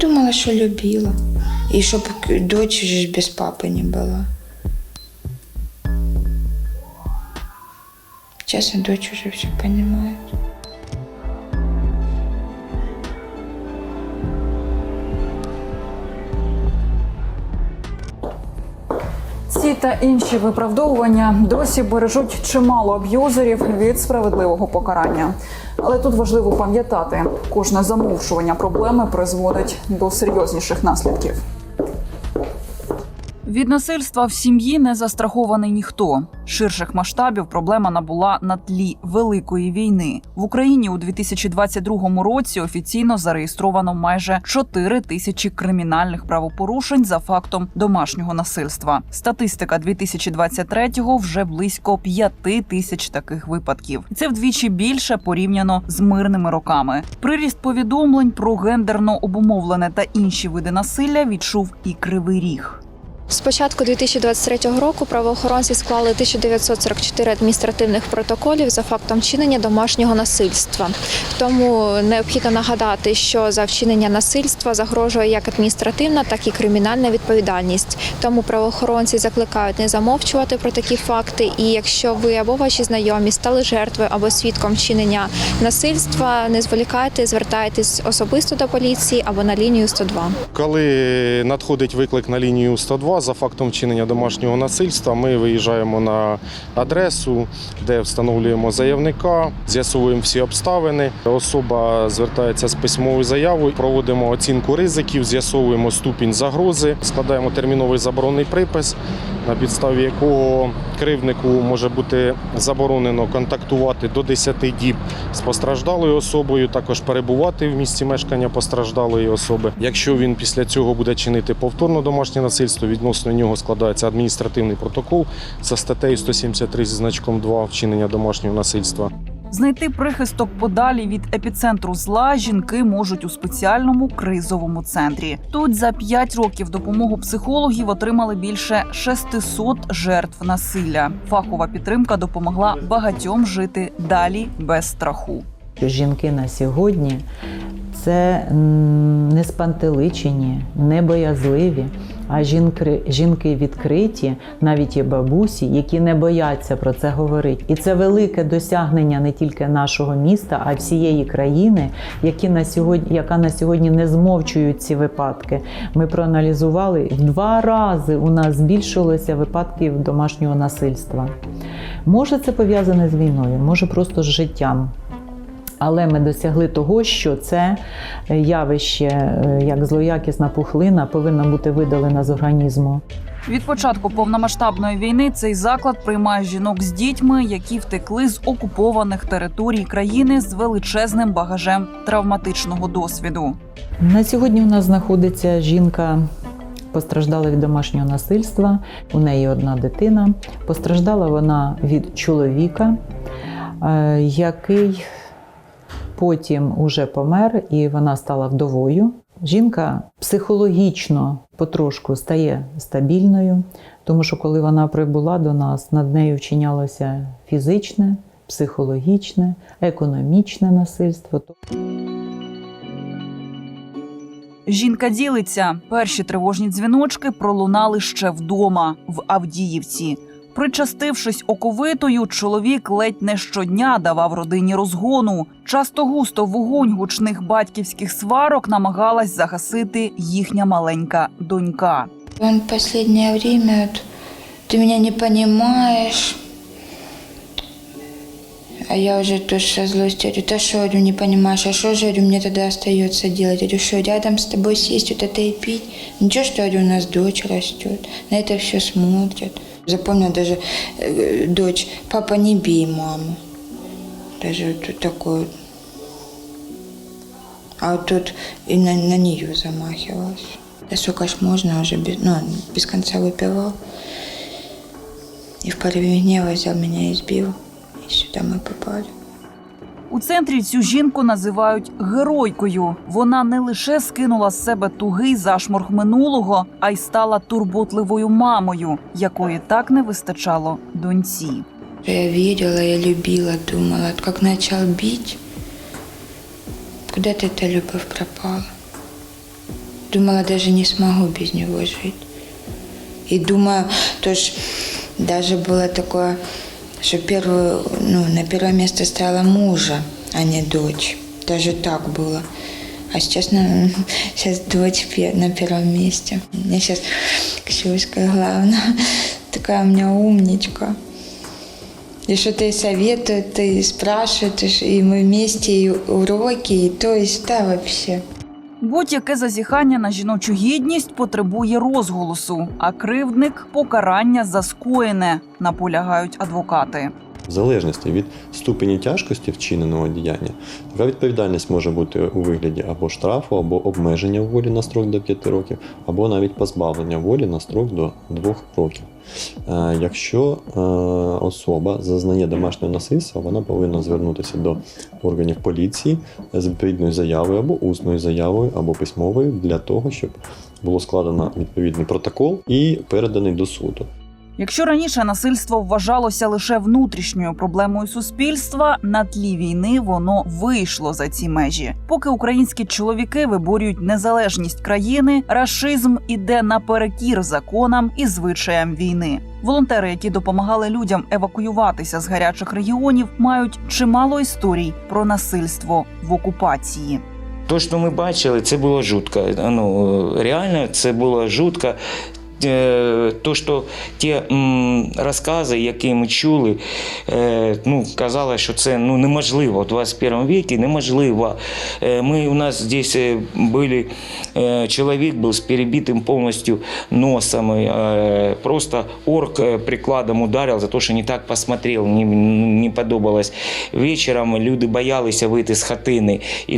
думала, что любила. И чтобы дочь же без папы не была. Сейчас дочь уже все понимает. Ці та інші виправдовування досі бережуть чимало аб'юзерів від справедливого покарання. Але тут важливо пам'ятати, кожне замовчування проблеми призводить до серйозніших наслідків. Від насильства в сім'ї не застрахований ніхто. Ширших масштабів проблема набула на тлі великої війни в Україні у 2022 році. Офіційно зареєстровано майже 4 тисячі кримінальних правопорушень за фактом домашнього насильства. Статистика 2023-го вже близько 5 тисяч таких випадків. Це вдвічі більше порівняно з мирними роками. Приріст повідомлень про гендерно обумовлене та інші види насилля відчув і кривий ріг. З початку 2023 року правоохоронці склали 1944 адміністративних протоколів за фактом вчинення домашнього насильства. Тому необхідно нагадати, що за вчинення насильства загрожує як адміністративна, так і кримінальна відповідальність. Тому правоохоронці закликають не замовчувати про такі факти. І якщо ви або ваші знайомі стали жертвою або свідком вчинення насильства, не зволікайте, звертайтесь особисто до поліції або на лінію 102. Коли надходить виклик на лінію 102 за фактом вчинення домашнього насильства, ми виїжджаємо на адресу, де встановлюємо заявника, з'ясовуємо всі обставини. Особа звертається з письмовою заявою, проводимо оцінку ризиків, з'ясовуємо ступінь загрози, складаємо терміновий заборонний припис, на підставі якого кривднику може бути заборонено контактувати до 10 діб з постраждалою особою, також перебувати в місці мешкання постраждалої особи. Якщо він після цього буде чинити повторно домашнє насильство, відносно нього складається адміністративний протокол за статтею 173 зі значком 2 вчинення домашнього насильства. Знайти прихисток подалі від епіцентру зла жінки можуть у спеціальному кризовому центрі. Тут за 5 років допомогу психологів отримали більше 600 жертв насилля. Фахова підтримка допомогла багатьом жити далі без страху. Жінки на сьогодні це не спантеличені, не боязливі, а жінки, жінки відкриті, навіть є бабусі, які не бояться про це говорити. І це велике досягнення не тільки нашого міста, а й всієї країни, які на сьогодні, яка на сьогодні не змовчують ці випадки. Ми проаналізували в два рази у нас збільшилося випадків домашнього насильства. Може, це пов'язане з війною, може просто з життям. Але ми досягли того, що це явище, е, як злоякісна пухлина, повинна бути видалена з організму. Від початку повномасштабної війни цей заклад приймає жінок з дітьми, які втекли з окупованих територій країни з величезним багажем травматичного досвіду. На сьогодні у нас знаходиться жінка. Постраждала від домашнього насильства. У неї одна дитина. Постраждала вона від чоловіка, е, який потім уже помер, і вона стала вдовою. Жінка психологічно потрошку стає стабільною, тому що коли вона прибула до нас, над нею вчинялося фізичне, психологічне, економічне насильство. Жінка ділиться. Перші тривожні дзвіночки пролунали ще вдома в Авдіївці. Причастившись оковитою, чоловік ледь не щодня давав родині розгону. Часто густо вогонь гучних батьківських сварок намагалась загасити їхня маленька донька. Он в последнее время, вот, ты меня не понимаешь. А я уже тоже со злостью говорю, да что, говорю, не понимаешь, а что же, говорю, мне тогда остается делать? Говорю, что, рядом с тобой сесть вот это и пить? Ничего, что, говорю, у нас дочь растет, на это все смотрят. Запомнила даже э, дочь, папа, не бей маму. Даже вот вот. А вот тут и на, на нее замахивалась. Да сколько ж можно уже, без, ну, без конца выпивал. И в порыве гнева взял меня и избил. И сюда мы попали. У центрі цю жінку називають геройкою. Вона не лише скинула з себе тугий зашморг минулого, а й стала турботливою мамою, якої так не вистачало доньці. Я верила, я любила, думала, вот как начал бить, куда-то эта любовь пропала. думала, даже не смогу без него жить. И думаю, то ж даже было такое, что первую, ну, на первое место ставила мужа, а не дочь. Даже так было. А сейчас, на, сейчас дочь на первом месте. Меня сейчас Ксюшка главная. Такая у меня умничка. И что-то и советует, и спрашивает, и мы вместе и уроки, и то, и та вообще. Будь-яке зазіхання на жіночу гідність потребує розголосу, а кривдник покарання за скоєне, наполягають адвокати. В залежності від ступені тяжкості вчиненого діяння, така відповідальність може бути у вигляді або штрафу, або обмеження волі на строк до 5 років, або навіть позбавлення волі на строк до 2 років. Е, Якщо е, особа зазнає домашнього насильства, вона повинна звернутися до органів поліції з відповідною заявою або усною заявою, або письмовою для того, щоб було складено відповідний протокол і переданий до суду. Якщо раніше насильство вважалося лише внутрішньою проблемою суспільства, на тлі війни воно вийшло за ці межі. Поки українські чоловіки виборюють незалежність країни, рашизм іде наперекір законам і звичаям війни. Волонтери, які допомагали людям евакуюватися з гарячих регіонів, мають чимало історій про насильство в окупації. То, що ми бачили, це було жутко. Ну, реально, це було жутко. Е, То, що ті розкази, які ми чули, е, ну, казали, що це ну, неможливо в 21 віці, неможливо. Е, Ми, у нас здесь були, чоловік був з перебитим повністю носом, просто орк прикладом ударив за те, що не так посмотрел, не, не подобалось. Вечором люди боялися вийти з хатини, і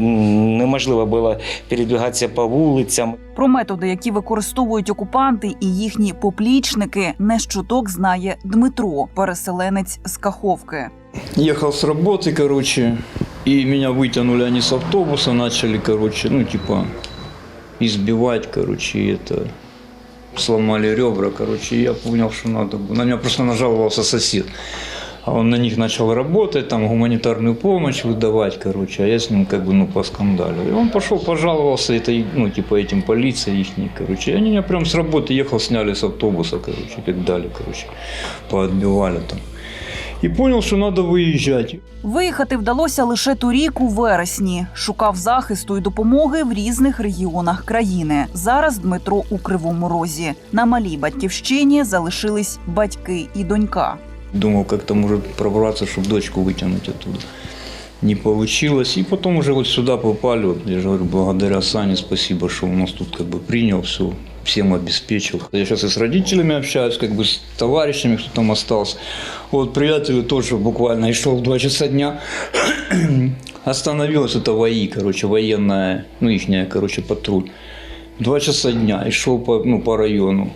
неможливо було передвигатися по вулицям. Про методи, які використовують окупанти і їхні поплічники, не щуток знає Дмитро, переселенець з Каховки. Ехал с работы, короче, и меня вытянули они с автобуса, начали, короче, ну, типа, избивать, короче, и это, сломали ребра, короче, и я понял, что надо. было. На меня просто нажаловался сосед. А он на них начал работать, там гуманитарную помощь выдавать, короче, а я с ним как бы, ну, поскандалил. И он пошел, пожаловался, это, ну, типа, этим полиция их, короче. И они меня прям с работы ехал, сняли с автобуса, короче, как дали, короче, поотбивали там. И понял, что надо выезжать. Виїхати вдалося лише торік у вересні. Шукав захисту і допомоги в різних регіонах країни. Зараз Дмитро у Кривому Розі. На малій батьківщині залишились батьки і донька. Думал, как-то может пробраться, чтобы дочку вытянуть оттуда. Не получилось. И потом уже вот сюда попали. Вот, я же говорю, благодаря Сане спасибо, что он нас тут как бы принял все, всем обеспечил. Я сейчас и с родителями общаюсь, как бы с товарищами, кто там остался. Вот приятель тоже буквально и шел в 2 часа дня. Остановилась это ВАИ, короче, военная, ну, ихняя, короче, патруль. Два часа дня и шел по, ну, по району.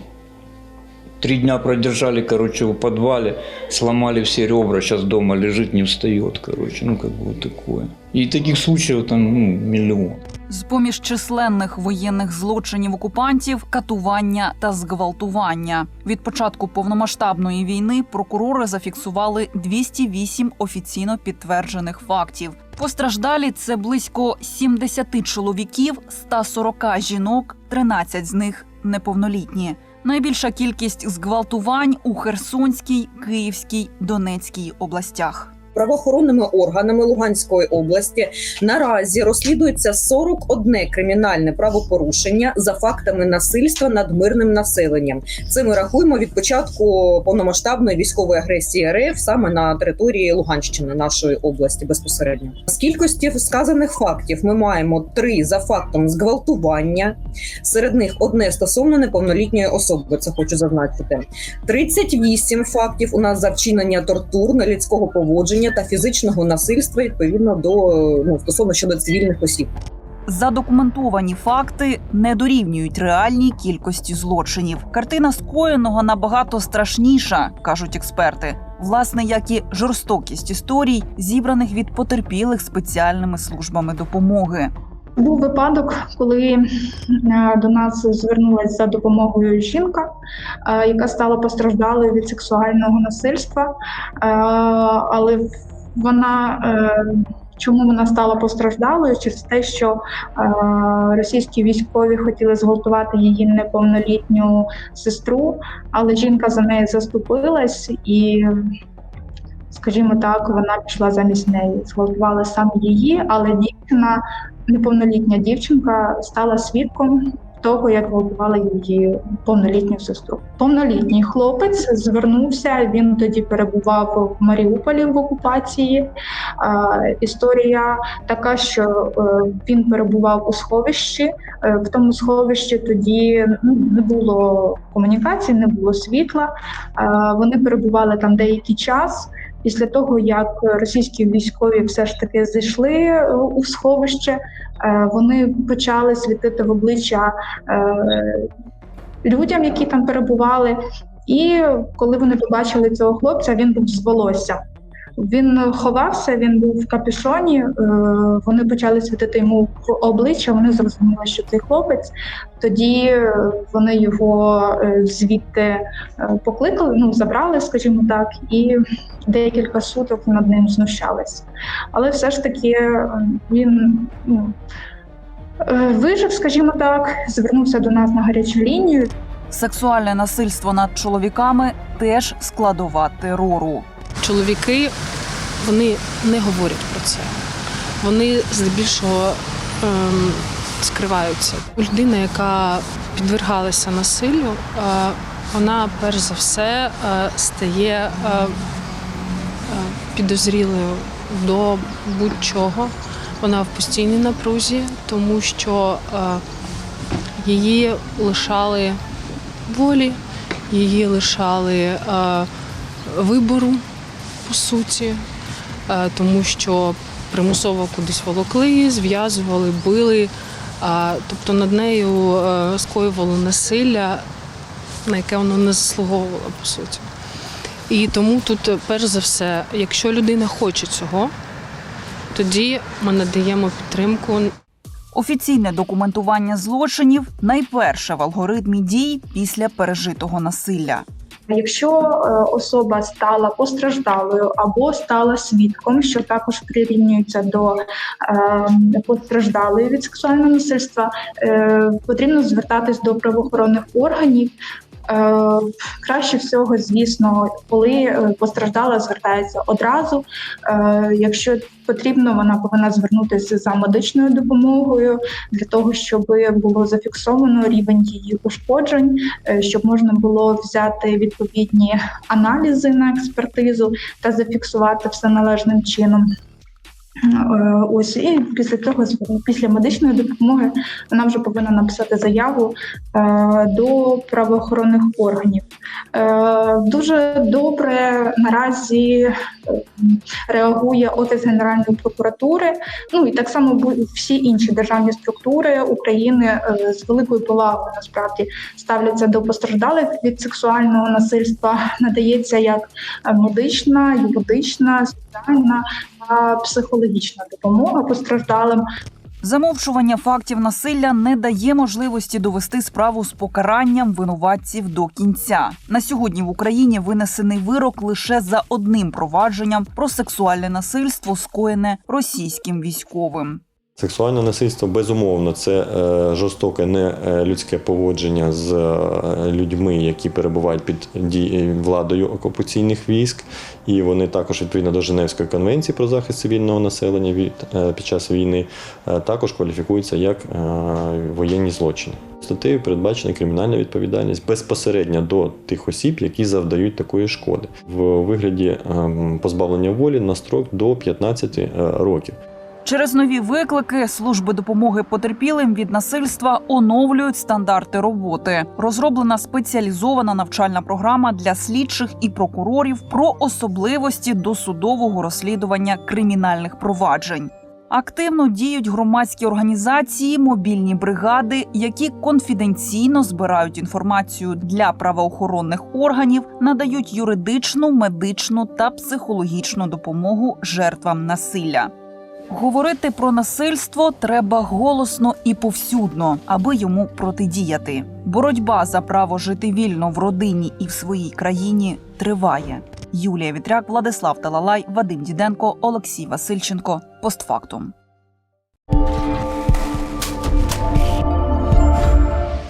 Три дня продержали, короче, в подвале, сломали все ребра, сейчас дома лежит, не встает, короче, ну, как бы вот такое. И таких случаев там, ну, миллион. З поміж численних воєнних злочинів окупантів катування та зґвалтування. Від початку повномасштабної війни прокурори зафіксували 208 офіційно підтверджених фактів. Постраждалі це близько 70 чоловіків, 140 жінок, 13 з них неповнолітні. Найбільша кількість зґвалтувань у Херсонській, Київській, Донецькій областях. Правоохоронними органами Луганської області наразі розслідується 41 кримінальне правопорушення за фактами насильства над мирним населенням. Це ми рахуємо від початку повномасштабної військової агресії РФ саме на території Луганщини нашої області безпосередньо. З кількості сказаних фактів ми маємо три за фактом зґвалтування. Серед них одне стосовно неповнолітньої особи. Це хочу зазначити. 38 фактів у нас за вчинення тортур, нелюдського поводження та фізичного насильства відповідно до ну стосовно щодо цивільних осіб. Задокументовані факти не дорівнюють реальній кількості злочинів. Картина скоєного набагато страшніша, кажуть експерти. Власне, як і жорстокість історій, зібраних від потерпілих спеціальними службами допомоги. Був випадок, коли е, до нас звернулася за допомогою жінка, е, яка стала постраждалою від сексуального насильства, Е, але вона Чому вона стала постраждалою? Через те, що російські військові хотіли зґвалтувати її неповнолітню сестру, але жінка за неї заступилась і. Скажімо так, вона пішла замість неї. Зґвалтували саме її, але дівчина, неповнолітня дівчинка, стала свідком того, як гвалтували її повнолітню сестру. Повнолітній хлопець звернувся. Він тоді перебував в Маріуполі в окупації. Історія така, що е, він перебував у сховищі. Е, в тому сховищі тоді ну, не було комунікації, не було світла. Вони перебували там деякий час. Після того, як російські військові все ж таки зайшли е, у сховище, е, вони почали світити в обличчя е, людям, які там перебували. І коли вони побачили цього хлопця, він був з волосся. Він ховався, він був в капюшоні. е, Вони почали світити йому в обличчя. Вони зрозуміли, що цей хлопець. Тоді е, вони його е, звідти покликали, ну забрали, скажімо так, і декілька суток над ним знущались. Але все ж таки він ну, вижив, скажімо так, звернувся до нас на гарячу лінію. Сексуальне насильство над чоловіками теж складова терору. Чоловіки вони не говорять про це. Вони здебільшого ем, скриваються. Людина, яка підвергалася насиллю, е, вона перш за все е, стає е, е, підозрілою до будь-чого. Вона в постійній напрузі, тому що е, її лишали волі, її лишали е, вибору, по суті, е, тому що примусово кудись волокли, зв'язували, били. Тобто над нею е, скоювали насилля, на яке воно не заслуговувало, по суті. І тому тут, е, перш за все, якщо людина хоче цього, тоді ми надаємо підтримку. Офіційне документування злочинів найперше в алгоритмі дій після пережитого насилля. Якщо е, особа стала постраждалою або стала свідком, що також прирівнюється до е, постраждалої від сексуального насильства, е, потрібно звертатись до правоохоронних органів. Е, краще всього, звісно, коли е, постраждала, звертається одразу. Е, якщо потрібно, вона повинна звернутися за медичною допомогою для того, щоб було зафіксовано рівень її ушкоджень, щоб можна було взяти відповідні аналізи на експертизу та зафіксувати все належним чином. Е, Ось і після цього, після медичної допомоги, вона вже повинна написати заяву е, до правоохоронних органів. Е, Дуже добре наразі реагує Офіс Генеральної прокуратури. Ну і так само всі інші державні структури України з великою повагою насправді ставляться до постраждалих від сексуального насильства. Надається як медична, юридична, соціальна та психологічна допомога постраждалим. Замовчування фактів насилля не дає можливості довести справу з покаранням винуватців до кінця. На сьогодні в Україні винесений вирок лише за одним провадженням про сексуальне насильство, скоєне російським військовим. Сексуальне насильство безумовно це е, жорстоке нелюдське поводження з е, людьми, які перебувають під владою окупаційних військ, і вони також відповідно до Женевської конвенції про захист цивільного населення від е, під час війни е, також кваліфікуються як е, воєнні злочини. Статтею передбачена кримінальна відповідальність безпосередньо до тих осіб, які завдають такої шкоди в вигляді ем, позбавлення волі на строк до 15 е, років. Через нові виклики служби допомоги потерпілим від насильства оновлюють стандарти роботи. Розроблена спеціалізована навчальна програма для слідчих і прокурорів про особливості досудового розслідування кримінальних проваджень. Активно діють громадські організації, мобільні бригади, які конфіденційно збирають інформацію для правоохоронних органів, надають юридичну, медичну та психологічну допомогу жертвам насилля. Говорити про насильство треба голосно і повсюдно, аби йому протидіяти. Боротьба за право жити вільно в родині і в своїй країні триває. Юлія Вітряк, Владислав Талалай, Вадим Діденко, Олексій Васильченко. Постфактум.